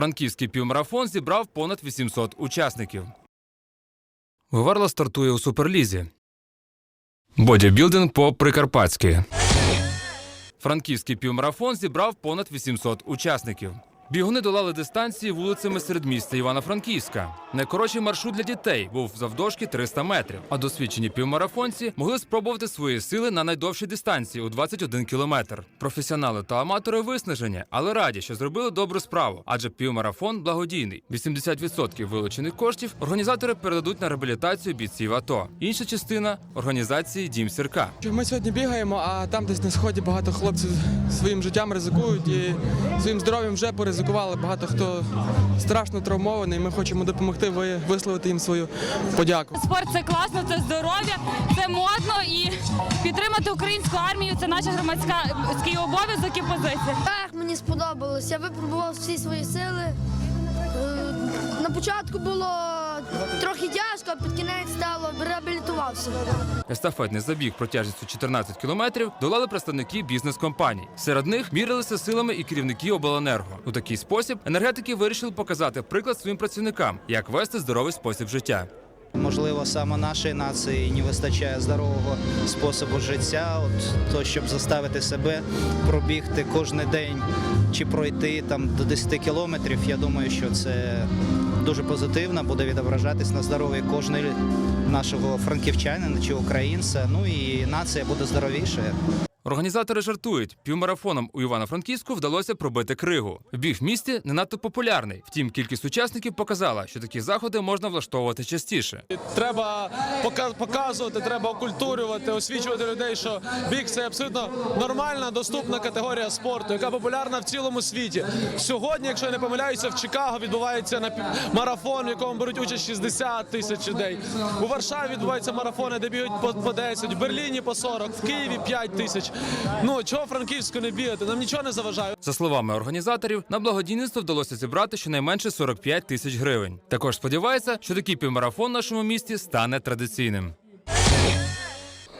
Франківський півмарафон зібрав понад 800 учасників. Говерла стартує у суперлізі. Бодібілдинг по прикарпатськи. Франківський півмарафон зібрав понад 800 учасників. Бігуни долали дистанції вулицями середмістя Івано-Франківська. Найкоротший маршрут для дітей був завдовжки 300 метрів. А досвідчені півмарафонці могли спробувати свої сили на найдовшій дистанції у 21 кілометр. Професіонали та аматори виснажені, але раді, що зробили добру справу, адже півмарафон благодійний. 80% вилучених коштів організатори передадуть на реабілітацію бійців АТО. Інша частина організації Дім Сірка. Ми сьогодні бігаємо, а там десь на сході багато хлопців своїм життям ризикують і своїм здоров'ям вже поризикували. Багато хто страшно травмований. Ми хочемо допомогти ви- висловити їм свою подяку. Спорт це класно, це здоров'я, це модно і підтримати українську армію це наша громадський обов'язок і позиція. Так, мені сподобалось. Я випробував всі свої сили. На початку було трохи тяжко, а під кінець стало реабілітувався. Естафетний забіг протяжністю 14 кілометрів долали представники бізнес-компаній. Серед них мірилися силами і керівники обленерго. У такий спосіб енергетики вирішили показати приклад своїм працівникам, як вести здоровий спосіб життя. Можливо, саме нашій нації не вистачає здорового способу життя. От то, щоб заставити себе пробігти кожен день чи пройти там до 10 кілометрів, я думаю, що це дуже позитивно, буде відображатись на здоров'ї кожного нашого франківчанина чи українця. Ну і нація буде здоровіша. Організатори жартують, півмарафоном у Івано-Франківську вдалося пробити кригу. Біг в місті не надто популярний. Втім, кількість учасників показала, що такі заходи можна влаштовувати частіше. Треба пока- показувати, треба окультурювати, освічувати людей, що біг це абсолютно нормальна, доступна категорія спорту, яка популярна в цілому світі. Сьогодні, якщо я не помиляюся, в Чикаго відбувається марафон, в якому беруть участь 60 тисяч людей. У Варшаві відбуваються марафони, де бігають по 10, в Берліні по 40, в Києві 5 тисяч. Ну чого Франківську не бігати? Нам нічого не заважає. За словами організаторів, на благодійництво вдалося зібрати щонайменше 45 тисяч гривень. Також сподівається, що такий півмарафон в нашому місті стане традиційним.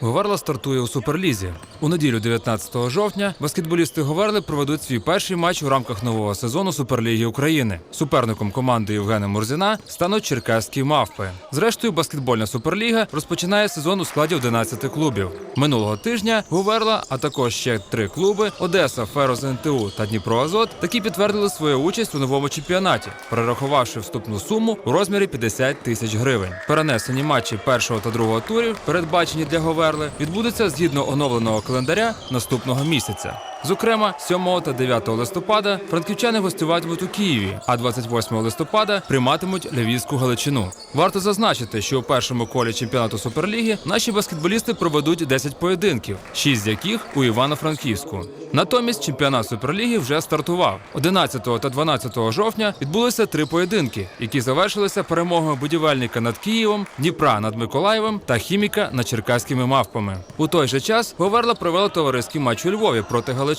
Говерла стартує у суперлізі. У неділю, 19 жовтня, баскетболісти Говерли проведуть свій перший матч у рамках нового сезону Суперліги України. Суперником команди Євгена Мурзіна стануть черкаські мавпи. Зрештою, баскетбольна суперліга розпочинає сезон у складі 11 клубів. Минулого тижня Говерла, а також ще три клуби Одеса, Ферос НТУ та Дніпро Азот таки підтвердили свою участь у новому чемпіонаті, перерахувавши вступну суму у розмірі 50 тисяч гривень. Перенесені матчі першого та другого турів, передбачені для Говерли, відбудуться згідно оновленого календаря наступного місяця. Зокрема, 7 та 9 листопада франківчани гостюватимуть у Києві, а 28 листопада прийматимуть Львівську Галичину. Варто зазначити, що у першому колі чемпіонату Суперліги наші баскетболісти проведуть 10 поєдинків, 6 з яких у Івано-Франківську. Натомість чемпіонат Суперліги вже стартував. 11 та 12 жовтня відбулися три поєдинки, які завершилися перемогою будівельника над Києвом, Дніпра над Миколаєвом та хіміка над черкаськими мавпами. У той же час Говерла провела товариський матч у Львові проти Галичини.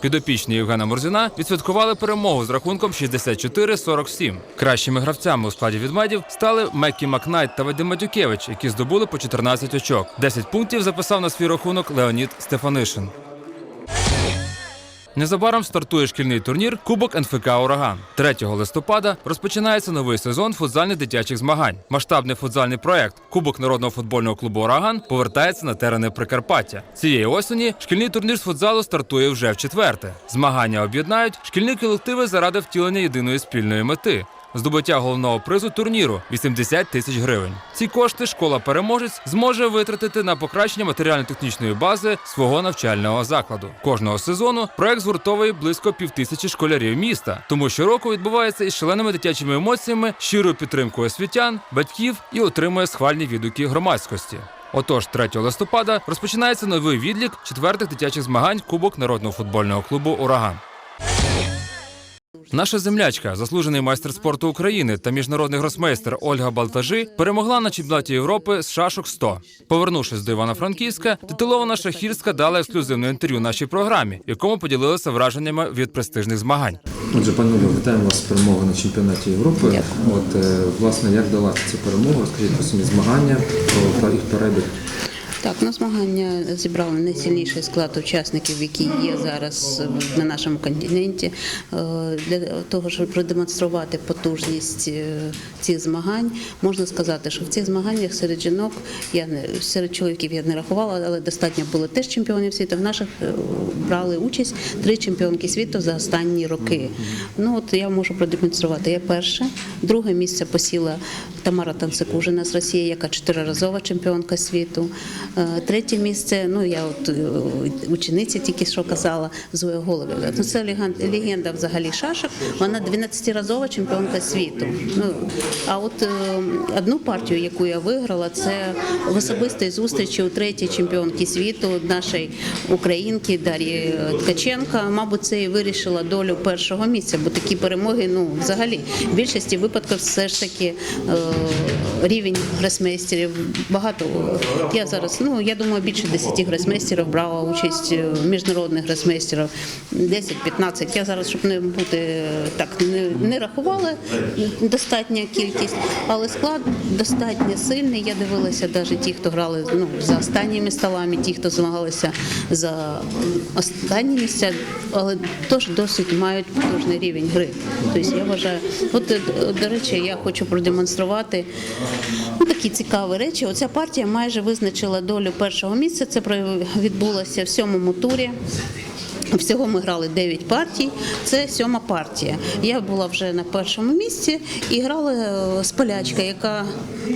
Підопічні Євгена Морзіна відсвяткували перемогу з рахунком 64-47. Кращими гравцями у складі відмедів стали Меккі Макнайт та Вадим Матюкевич, які здобули по 14 очок. 10 пунктів записав на свій рахунок Леонід Стефанишин. Незабаром стартує шкільний турнір Кубок НФК Ураган. 3 листопада розпочинається новий сезон футзальних дитячих змагань. Масштабний футзальний проект Кубок народного футбольного клубу Ураган повертається на терени Прикарпаття. Цієї осені шкільний турнір з футзалу стартує вже в четверте. Змагання об'єднають шкільні колективи заради втілення єдиної спільної мети. Здобуття головного призу турніру 80 тисяч гривень. Ці кошти школа-переможець зможе витратити на покращення матеріально-технічної бази свого навчального закладу. Кожного сезону проект згуртовує близько півтисячі школярів міста, тому щороку відбувається із шаленими дитячими емоціями, щирою підтримкою освітян, батьків і отримує схвальні відгуки громадськості. Отож, 3 листопада розпочинається новий відлік четвертих дитячих змагань Кубок народного футбольного клубу Ураган. Наша землячка, заслужений майстер спорту України та міжнародний гросмейстер Ольга Балтажи, перемогла на чемпіонаті Європи з шашок 100. Повернувшись до Івано-Франківська, титулована шахірська дала ексклюзивне інтерв'ю нашій програмі, якому поділилася враженнями від престижних змагань. Отже, пані Олю, вітаємо вас з перемогою на чемпіонаті Європи. От е, власне, як далася ця перемога? Розкажіть про самі змагання, про їх перебіг. Так, на змагання зібрали найсильніший склад учасників, які є зараз на нашому континенті, Е, для того, щоб продемонструвати потужність е, цих змагань. Можна сказати, що в цих змаганнях серед жінок я не серед чоловіків я не рахувала, але достатньо було теж чемпіонів світу. В наших е, брали участь три чемпіонки світу за останні роки. Ну от я можу продемонструвати. Я перша, друге місце посіла Тамара Танцикужина з Росії, яка чотириразова чемпіонка світу. Е, Третє місце, ну я от е, учениця тільки що казала, Зоя Головєва. Ну це легенда взагалі шашок. Вона 12-разова чемпіонка світу. Ну а от е, одну партію, яку я виграла, це в особистій зустрічі у третій чемпіонки світу нашої українки Дар'ї Ткаченка. Мабуть, це і вирішила долю першого місця, бо такі перемоги, ну взагалі, в більшості випадків все ж таки Oh. Рівень гросмейстерів багато. Я зараз, ну я думаю, більше 10 гросмейстерів брала участь е, міжнародних гросмейстерів, 10-15. Я зараз, щоб не бути так, не, не рахувала достатня кількість, але склад достатньо сильний. Я дивилася навіть ті, хто грали ну, за останніми столами, ті, хто змагалися за останні місця, але теж досить мають потужний рівень гри. Тобто я вважаю, от е, до речі, я хочу продемонструвати ну, такі цікаві речі. Оця партія майже визначила долю першого місця. Це відбулося в сьомому турі. Всього ми грали 9 партій. Це сьома партія. Я була вже на першому місці і грала е, з полячка, яка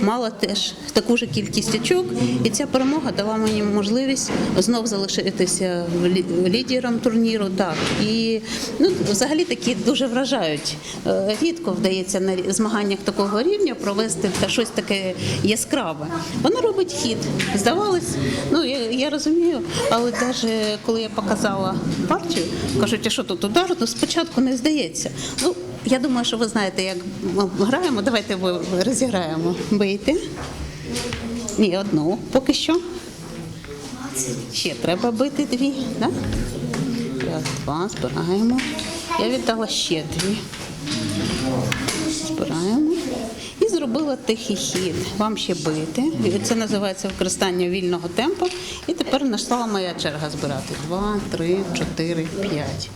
мала теж таку ж кількість очок. І ця перемога дала мені можливість знов залишитися лідером турніру. Так і ну взагалі такі дуже вражають. Е, Рідко вдається на змаганнях такого рівня провести та щось таке яскраве. Вона робить хід. Здавалось, ну я, я розумію, але навіть коли я показала партію, кажуть, а що тут удар, то спочатку не здається. Ну, я думаю, що ви знаєте, як ми граємо. Давайте розіграємо. Бийте. Ні, одну поки що. Ще треба бити дві. Да? Раз, два, збираємо. Я віддала ще дві. Збираємо. І тихий хід. Вам ще бити. Це називається використання вільного темпу. І тепер настала моя черга збирати. Два, три, чотири, п'ять.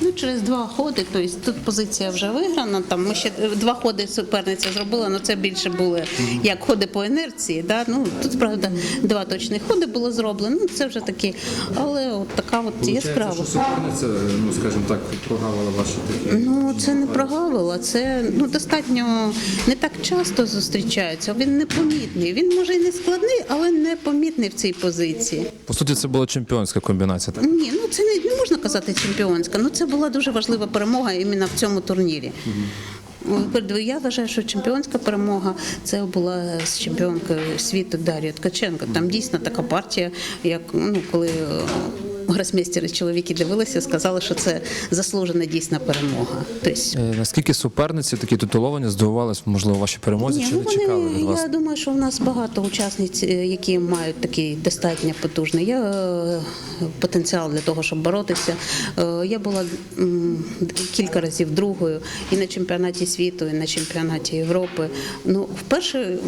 Ну, через два ходи, тобто тут позиція вже виграна. Там ми ще два ходи суперниця зробила, але це більше були як ходи по інерції. Да? Ну, тут, правда, два точні ходи було зроблено. Ну, це вже такі, але от така от яскрава. що суперниця, ну скажімо так, прогавила ваші такі. Ну, це не прогавила, це ну достатньо не так часто зустрічається. Він непомітний. Він може і не складний, але непомітний в цій позиції. По суті, це була чемпіонська комбінація. Так Ні, ну це не, не можна казати чемпіонська. Ну це була дуже важлива перемога іменно в цьому турнірі. Я вважаю, що чемпіонська перемога це була з чемпіонкою світу Дар'я Ткаченко. Там дійсно така партія, як ну коли гросмейстери чоловіки дивилися, сказали, що це заслужена дійсна перемога. Тобто Е, наскільки суперниці такі титуловані здивувались, можливо, ваші перемозі ні, чи ну не чекали вони, від вас? я думаю, що в нас багато учасниць, е, які мають такий достатньо потужний є, е, потенціал для того, щоб боротися. Я була кілька разів другою і на чемпіонаті світу, і на чемпіонаті Європи. Ну, вперше.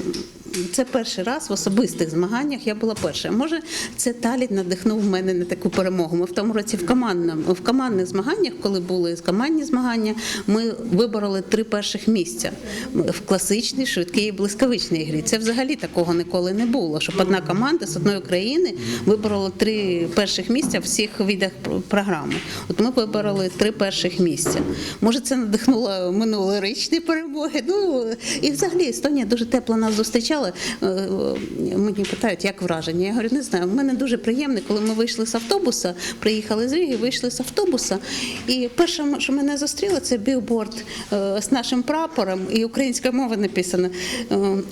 Це перший раз в особистих змаганнях я була перша. Може, це Таліт надихнув мене на таку перемогу. Ми в тому році в командному в командних змаганнях, коли були командні змагання, ми вибороли три перших місця в класичній, швидкій і блискавичній грі. Це взагалі такого ніколи не було. Щоб одна команда з одної країни виборола три перших місця в всіх видах програми. От ми вибороли три перших місця. Може, це надихнуло минулорічні перемоги. Ну і взагалі Естонія дуже тепло нас зустрічала. Е, е, Мені питають, як враження. Я говорю, не знаю. У мене дуже приємне, коли ми вийшли з автобуса, приїхали з Риги, вийшли з автобуса. І перше, що мене зустріло, це білборд е, з нашим прапором і українська мова написана.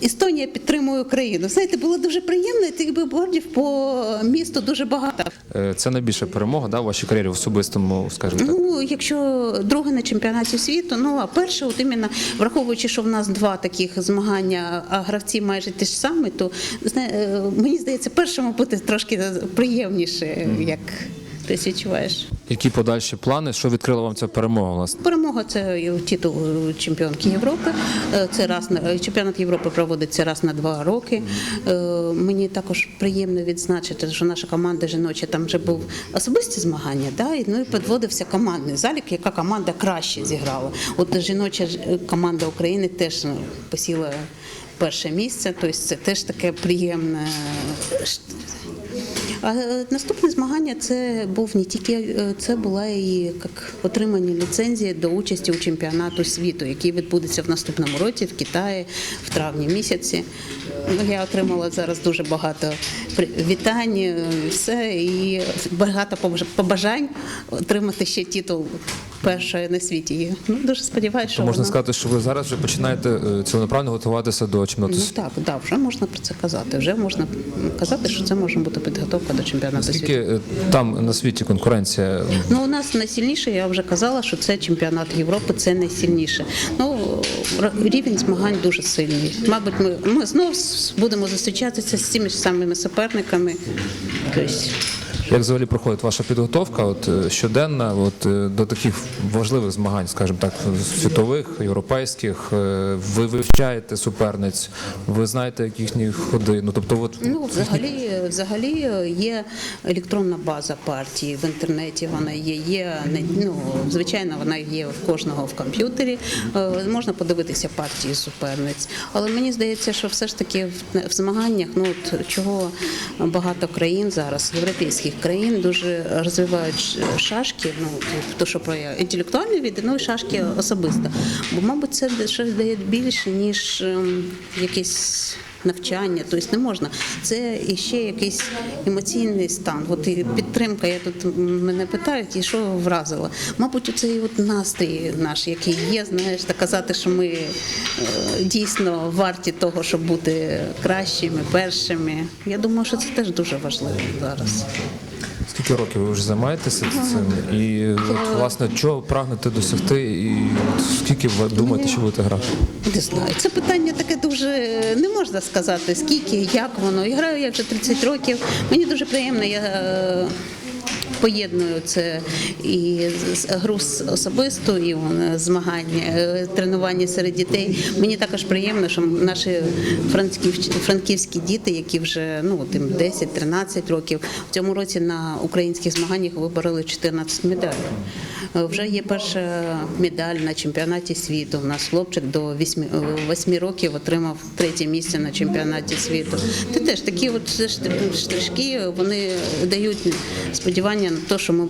Естонія підтримує Україну. Знаєте, було дуже приємно, і тих білбордів по місту дуже багато. Це найбільша перемога да, в вашій кар'єрі в особистому, скажімо так. Ну, якщо друге на чемпіонаті світу, ну а перше, от іменно враховуючи, що в нас два таких змагання, а гравці майже ті ж самі, то е, мені здається, першому бути трошки приємніше, як ти відчуваєш. Які подальші плани? Що відкрила вам ця перемога? Власне? Перемога це титул чемпіонки Європи. Е, Це раз на чемпіонат Європи проводиться раз на два роки. Е, Мені також приємно відзначити, що наша команда жіноча там вже був особисті змагання, да, і ну і підводився командний залік, яка команда краще зіграла. От жіноча команда України теж ну, посіла перше місце, тобто це теж таке приємне. а е, наступне змагання це був не тільки е, це була і як отримання ліцензії до участі у чемпіонату світу, який відбудеться в наступному році в Китаї в травні місяці. Ну, я отримала зараз дуже багато вітань, е, все і багато побажань отримати ще титул першої на світі. І, Ну дуже сподіваюся, що можна воно- сказати, що ви зараз вже починаєте е, ціленаправно готуватися до чемпіонату Ну так, да, вже можна про це казати. Вже можна казати, що це може бути підготовка до чемпіонату світу. Скільки е, там на світі конкуренція? Ну, у нас найсильніше, я вже казала, що це чемпіонат Європи, це найсильніше. Ну, рівень змагань дуже сильний. Мабуть, ми, ми знову будемо зустрічатися з тими ж самими суперниками. Як взагалі проходить ваша підготовка? От е, щоденна, от е, до таких важливих змагань, скажімо так, світових, європейських. Е, Ви вивчаєте суперниць, ви знаєте, як їхні ходи. Ну тобто, от ну, взагалі, взагалі є електронна база партії в інтернеті. Вона є. Є ну, звичайно, вона є в кожного в комп'ютері. Е, Можна подивитися партії суперниць. Але мені здається, що все ж таки в, змаганнях, ну от чого багато країн зараз, європейських країн, дуже розвивають шашки. Ну то, що про інтелектуальний від, ну і шашки особисто. Бо, мабуть, це щось дає більше ніж ем, якісь навчання, тобто не можна. Це і ще якийсь емоційний стан. От і підтримка. Я тут мене питають, і що вразило. Мабуть, цей от настрій наш, який є, знаєш, та казати, що ми е, дійсно варті того, щоб бути кращими, першими. Я думаю, що це теж дуже важливо зараз. скільки років ви вже займаєтеся цим? І от, власне, чого прагнете досягти, і скільки ви думаєте, що будете грати? Не знаю, це питання таке дуже можна сказати, скільки, як воно. Я граю я вже 30 років. Мені дуже приємно. Я е, поєдную це і гру особисту, і е, змагання, е, тренування серед дітей. Мені також приємно, що наші франківські, діти, які вже ну тим 10-13 років, в цьому році на українських змаганнях вибороли 14 медалей. Е, Вже є перша медаль на чемпіонаті світу. У нас хлопчик до 8, 8 років отримав третє місце на чемпіонаті світу. Це теж такі от штр- штришки, вони дають сподівання на те, що ми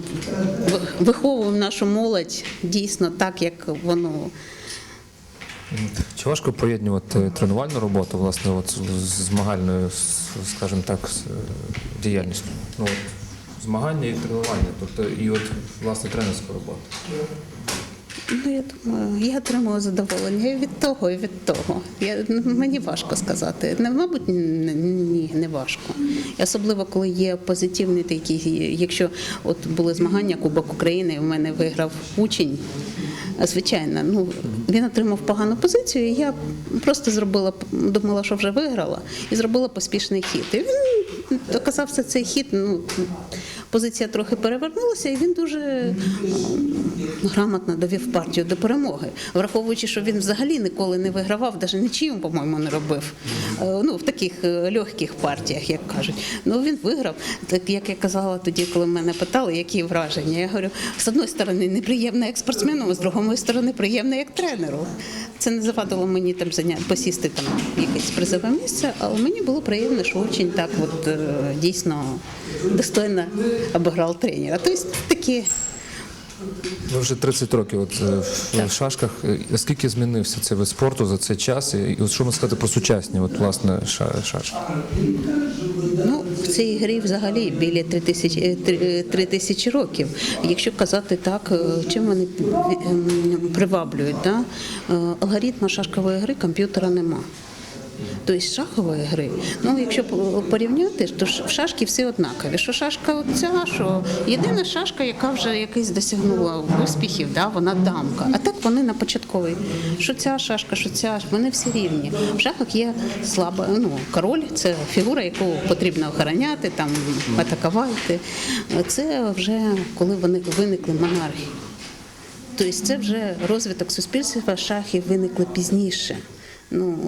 виховуємо нашу молодь дійсно так, як воно. Чи важко поєднувати тренувальну роботу, власне, от з- змагальною, скажімо так, е, діяльністю? Ну, змагання і тренування, тобто і от власне тренерська робота. Ну, я думаю, я отримую задоволення і від того, і від того. Я, мені важко сказати. Не, мабуть, ні, не важко. Особливо, коли є позитивний такий, якщо от були змагання Кубок України, і в мене виграв учень. Звичайно, ну він отримав погану позицію. і Я просто зробила, думала, що вже виграла, і зробила поспішний хід. І він оказався цей хід. Ну позиція трохи перевернулася, і він дуже грамотно довів партію до перемоги, враховуючи, що він взагалі ніколи не вигравав, навіть нічим, по-моєму, не робив. Е, Ну, в таких е, легких партіях, як кажуть. Ну він виграв. Так як я казала тоді, коли мене питали, які враження. Я говорю, з одної сторони, неприємно як спортсмену, а з другої сторони, приємно як тренеру. Це не завадило мені там заняти посісти там якесь призове місце, але мені було приємно, що очень так от е, дійсно достойно обіграв тренера. Тобто такі. Ви вже 30 років от, е, в- шашках. Е, Наскільки змінився цей вид спорту за цей час? І от що можна сказати про сучасні от, власне, ша- шашки? Цій грі взагалі біля 3 тисячі, е, три- е, три тисячі років. Якщо казати так, е, чим вони приваблюють, да? Алгоритма шашкової гри комп'ютера нема. Тобто шахової гри. Ну, якщо порівняти, то в шашки всі однакові. Що шашка оця, що єдина шашка, яка вже якийсь досягнула успіхів, да, вона дамка. А так вони на початковій. Що ця шашка, що ця, вони всі рівні. В шахах є слаба, ну, король це фігура, яку потрібно охороняти, там, атакувати. Це вже коли вони виникли монархи. Тобто це вже розвиток суспільства шахів виникли пізніше. Ну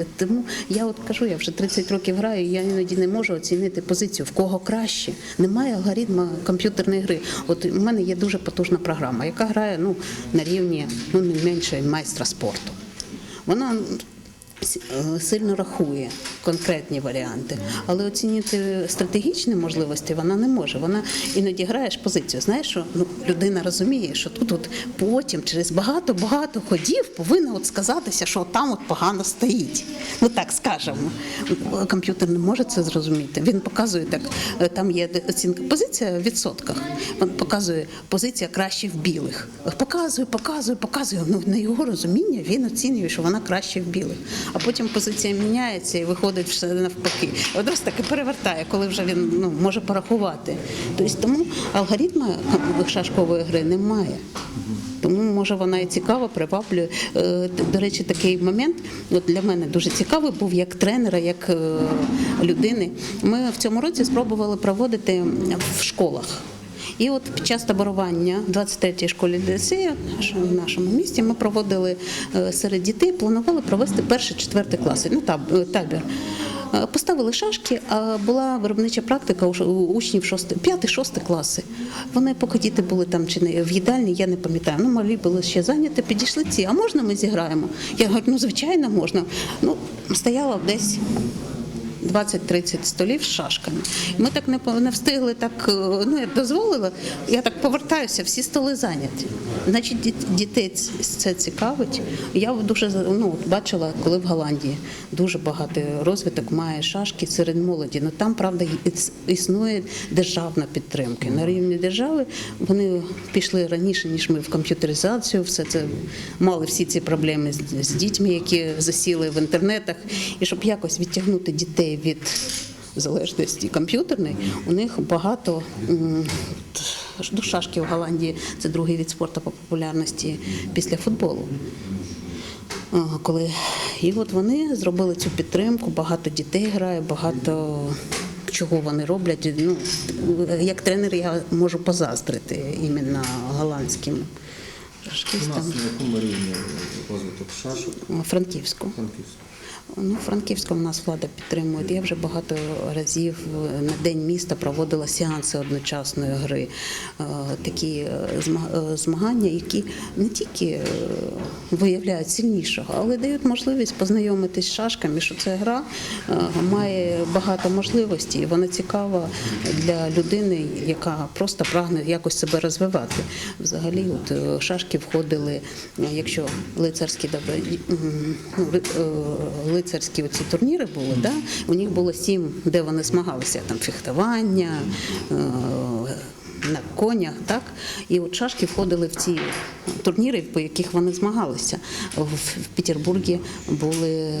е, тому я от кажу, я вже 30 років граю, я іноді не можу оцінити позицію, в кого краще. Немає алгоритму комп'ютерної гри. От у мене є дуже потужна програма, яка грає ну, на рівні ну, не менше майстра спорту. Вона сильно рахує конкретні варіанти, але оцінити стратегічні можливості вона не може. Вона іноді граєш позицію. Знаєш, що ну, людина розуміє, що тут от потім, через багато-багато ходів, повинна от сказатися, що там от погано стоїть. Ну так скажемо. Комп'ютер не може це зрозуміти. Він показує так, е, там є оцінка позиція в відсотках. Він показує позиція краще в білих. Показує, показує, показує. Ну на його розуміння він оцінює, що вона краще в білих. А потім позиція міняється і виходить все навпаки. Одразу таки перевертає, коли вже він ну, може порахувати. Тобто тому алгоритму шашкової гри немає. Тому може вона і цікава, приваблює. Е, До речі, такий момент от для мене дуже цікавий був як тренера, як е, людини. Ми в цьому році спробували проводити в школах. І от під час таборування в 23-й школі ДСІ в нашому місті ми проводили е, серед дітей, планували провести перший четвертий класи, ну е, табір. Е, Поставили шашки, а була виробнича практика у учнів 5-6 класи. Вони, поки діти були там чи не в їдальні, я не пам'ятаю. Ну, малі були ще зайняті, підійшли ці. А можна ми зіграємо? Я говорю, ну звичайно, можна. Ну, стояла десь 20-30 столів з шашками. Ми так не, не встигли так, е, ну я дозволила, я так повертаюся, всі столи зайняті. Значить, дітей це цікавить. Я дуже ну, бачила, коли в Голландії дуже багато розвиток має шашки серед молоді. Ну там, правда, іс- існує державна підтримка. На рівні держави вони пішли раніше, ніж ми в комп'ютеризацію. Все це мали всі ці проблеми з, з дітьми, які засіли в інтернетах. І щоб якось відтягнути дітей від залежності комп'ютерної, у них багато т- ну, шашки в Голландії це другий від спорту по популярності після футболу. Коли і от вони зробили цю підтримку, багато дітей грає, багато чого вони роблять. Ну як тренер я можу позаздрити іменно голландським шашкістам. якому рівні розвиток шашок? Франківську. Ну, Франківська у нас влада підтримує. Я вже багато разів на день міста проводила сеанси одночасної гри. Е, Такі е, е, змагання, які не тільки виявляють сильнішого, але дають можливість познайомитись з шашками, що ця гра має багато можливостей. Вона цікава для людини, яка просто прагне якось себе розвивати. Взагалі, от шашки входили, якщо лицарські ну, лицарські оці турніри були, да? у них було сім, де вони змагалися, там фехтування. Е, На конях, так і от шашки входили в ці турніри, по яких вони змагалися. В, Петербургі були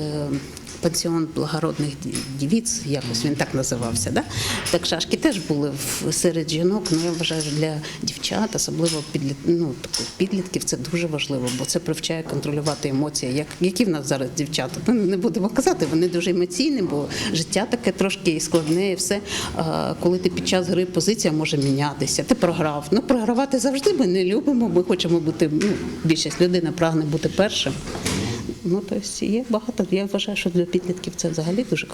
пансіон благородних дівіць, якось він так називався. Да? Так шашки теж були серед жінок. Ну я вважаю, для дівчат, особливо підліт, ну, підлітків, це дуже важливо, бо це привчає контролювати емоції. Як які в нас зараз дівчата? Ну, не будемо казати, вони дуже емоційні, бо життя таке трошки складне, і все. Коли ти під час гри позиція може мінятися, ти програв. Ну програвати завжди ми не любимо. Ми хочемо бути. Ну, більшість людина прагне бути першим. Ну, тобто є багато. Я вважаю, що для підлітків це взагалі дуже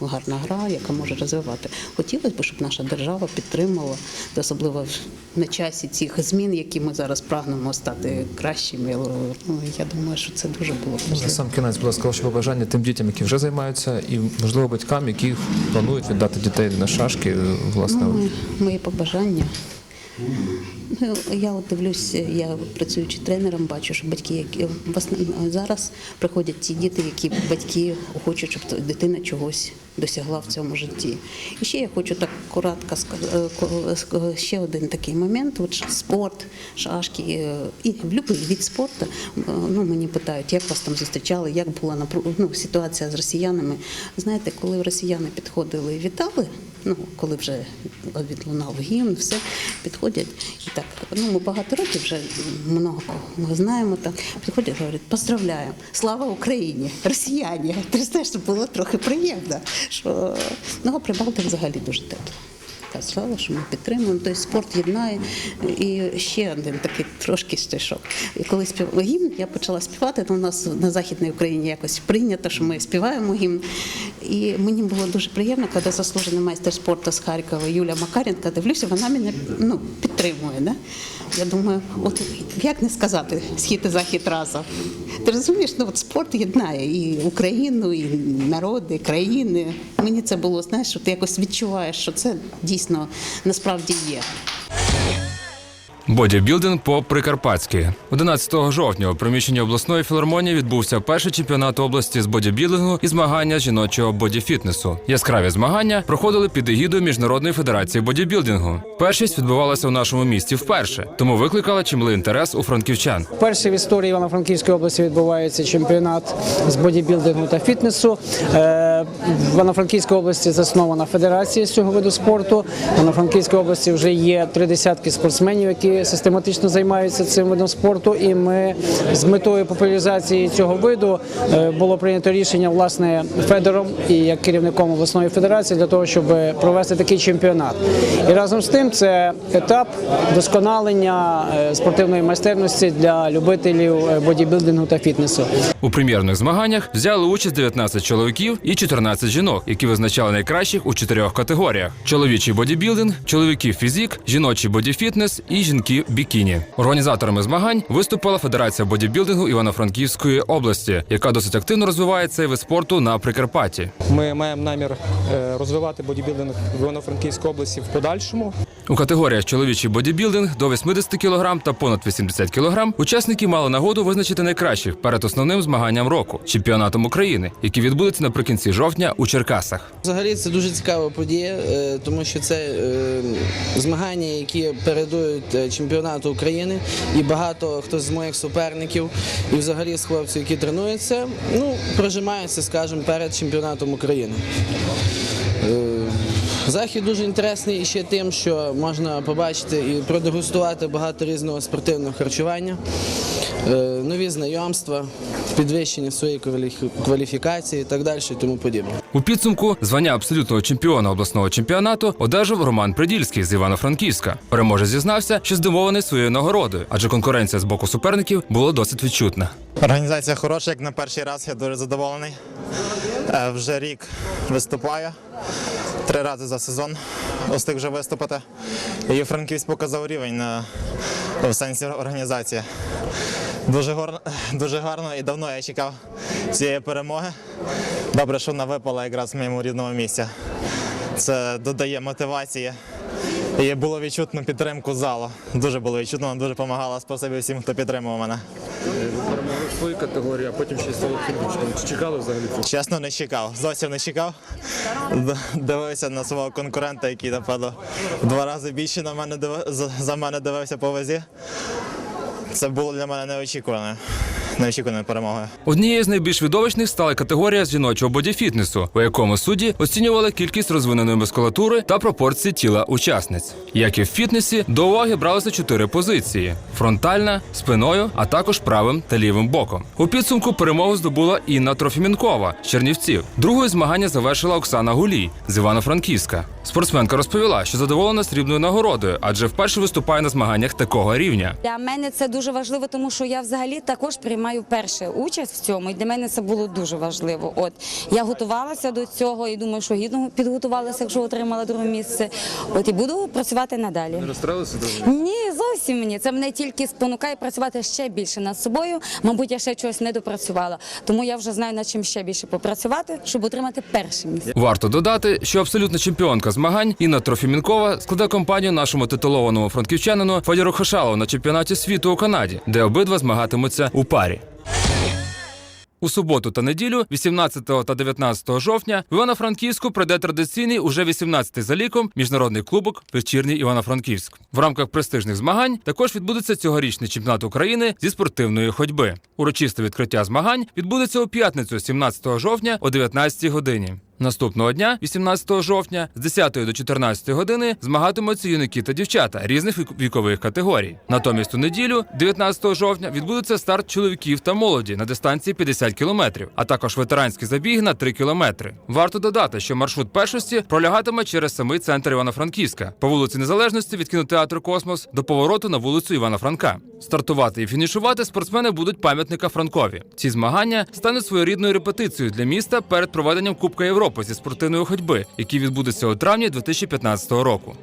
гарна гра, яка може розвивати. Хотілося б, щоб наша держава підтримала, особливо на часі цих змін, які ми зараз прагнемо стати кращими. Ну, я думаю, що це дуже було На важливо. сам кінець, будь ласка, ваші побажання тим дітям, які вже займаються, і можливо батькам, які планують віддати дітей на шашки, власне. Ну, мої побажання Ну, Я от дивлюся, я працюючи тренером, бачу, що батьки, які зараз приходять ті діти, які батьки хочуть, щоб дитина чогось досягла в цьому житті. І ще я хочу так коротко сказати, ще один такий момент. От спорт, шашки е, і будь-який від спорту. е, Ну, мені питають, як вас там зустрічали, як була ну, ситуація з росіянами. Знаєте, коли росіяни підходили і вітали, ну коли вже відлунав гімн, все підходять і так. Ну ми багато років вже много ми знаємо так. Підходять, говорять, поздравляємо, слава Україні, росіяни. Ти знаєш, було трохи приємно. Що ну а Прибалти взагалі дуже тепло. Слава, що ми підтримуємо. Тобто спорт єднає. І ще один такий трошки стишок. І коли спів гімн, я почала співати, то у нас на Західній Україні якось прийнято, що ми співаємо гімн. І мені було дуже приємно, коли заслужений майстер спорту з Харкова Юля Макаренко, дивлюся, вона мене ну, підтримує. Да? Я думаю, от як не сказати схід і захід разом. Ти розумієш, ну от спорт єднає і Україну, і народи, і країни. Мені це було, знаєш, ти якось відчуваєш, що це дійсно насправді є. Бодібілдинг по Прикарпатськи. 11 жовтня у приміщенні обласної філармонії відбувся перший чемпіонат області з бодібілдингу і змагання жіночого бодіфітнесу. Яскраві змагання проходили під егідою Міжнародної федерації бодібілдингу. Першість відбувалася у нашому місті вперше, тому викликала чималий інтерес у франківчан. Вперше в історії Івано-Франківської області відбувається чемпіонат з бодібілдингу та фітнесу. В Івано-Франківській області заснована федерація з цього виду спорту. В Івано-Франківській області вже є три десятки спортсменів, які систематично займаються цим видом спорту. І ми з метою популяризації цього виду е, було прийнято рішення власне Федором і як керівником обласної федерації для того, щоб провести такий чемпіонат. І разом з тим це етап досконалення е, спортивної майстерності для любителів е, бодібілдингу та фітнесу. У прем'єрних змаганнях взяли участь 19 чоловіків і 14 жінок, які визначали найкращих у чотирьох категоріях: чоловічий бодібілдинг, чоловіків фізік, жіночий бодіфітнес і жінки бікіні. Організаторами змагань виступила Федерація бодібілдингу Івано-Франківської області, яка досить активно розвиває цей вид спорту на Прикарпатті. Ми маємо намір е, розвивати бодібілдинг в Івано-Франківській області в подальшому. У категоріях чоловічий бодібілдинг до 80 кг та понад 80 кг учасники мали нагоду визначити найкращих перед основним змаганням року чемпіонатом України, який відбудеться наприкінці жовтня у Черкасах. Взагалі це дуже цікава подія, е, тому що це е, змагання, які передують е, чемпіонату України, і багато хто з моїх суперників, і взагалі з хлопців, які тренуються, ну прожимаються, скажімо, перед чемпіонатом України. Захід дуже інтересний ще тим, що можна побачити і продегустувати багато різного спортивного харчування, е, нові знайомства, підвищення своєї кваліфікації і так далі, і тому подібне. У підсумку звання абсолютного чемпіона обласного чемпіонату одержав Роман Придільський з Івано-Франківська. Переможець зізнався, що здивований своєю нагородою, адже конкуренція з боку суперників була досить відчутна. Організація хороша, як на перший раз, я дуже задоволений. Е, Вже рік виступаю. Три рази за сезон встиг вже виступити. І Франківськ показав рівень на, в сенсі організації. Дуже, гор, дуже гарно і давно я чекав цієї перемоги. Добре, що вона випала якраз в моєму рідному місці. Це додає мотивації. І було відчутно підтримку залу. Дуже було відчутно, вона дуже допомагала. Спасибі всім, хто підтримував мене. Свою категорії, а потім ще стало фінішем. Чи чекали взагалі? Чесно, не чекав. Зовсім не чекав. Дивився на свого конкурента, який, напевно, в два рази більше на мене за- мене дивився по вазі. Це було для мене неочікуваною, неочікуваною перемогою. Однією з найбільш видовищних стала категорія з жіночого бодіфітнесу, у якому судді оцінювали кількість розвиненої мускулатури та пропорції тіла учасниць. Як і в фітнесі, до уваги бралися чотири позиції: фронтальна, спиною, а також правим та лівим боком. У підсумку перемогу здобула Інна Трофімінкова з Чернівців. Другою змагання завершила Оксана Гулій з Івано-Франківська. Спортсменка розповіла, що задоволена срібною нагородою, адже вперше виступає на змаганнях такого рівня. Для мене це дуже важливо, тому що я взагалі також приймаю першу участь в цьому, і для мене це було дуже важливо. От я готувалася до цього і думаю, що гідно підготувалася, якщо отримала друге місце. От і буду працювати надалі. Не розстралися Ні, зовсім мені. Це мене тільки спонукає працювати ще більше над собою. Мабуть, я ще чогось не допрацювала. Тому я вже знаю над чим ще більше попрацювати, щоб отримати перше місце. Варто додати, що абсолютна чемпіонка змагань Інна Трофімінкова складе компанію нашому титулованому франківчанину Федору Хошалову на чемпіонаті світу у Канаді, де обидва змагатимуться у парі. У суботу та неділю, 18 та 19 жовтня, в Івано-Франківську пройде традиційний уже 18-й за ліком міжнародний клубок Вечірній Івано-Франківськ. В рамках престижних змагань також відбудеться цьогорічний чемпіонат України зі спортивної ходьби. Урочисте відкриття змагань відбудеться у п'ятницю, 17 жовтня о 19 годині. Наступного дня, 18 жовтня, з 10 до 14 години змагатимуться юнаки та дівчата різних вікових категорій. Натомість у неділю, 19 жовтня, відбудеться старт чоловіків та молоді на дистанції 50 кілометрів, а також ветеранські забіги на 3 кілометри. Варто додати, що маршрут першості пролягатиме через самий центр Івано-Франківська по вулиці Незалежності від кінотеатру Космос до повороту на вулицю Івана Франка. Стартувати і фінішувати спортсмени будуть пам'ятника Франкові. Ці змагання стануть своєрідною репетицією для міста перед проведенням Кубка Європи зі спортивної ходьби, який відбудеться у травні 2015 року.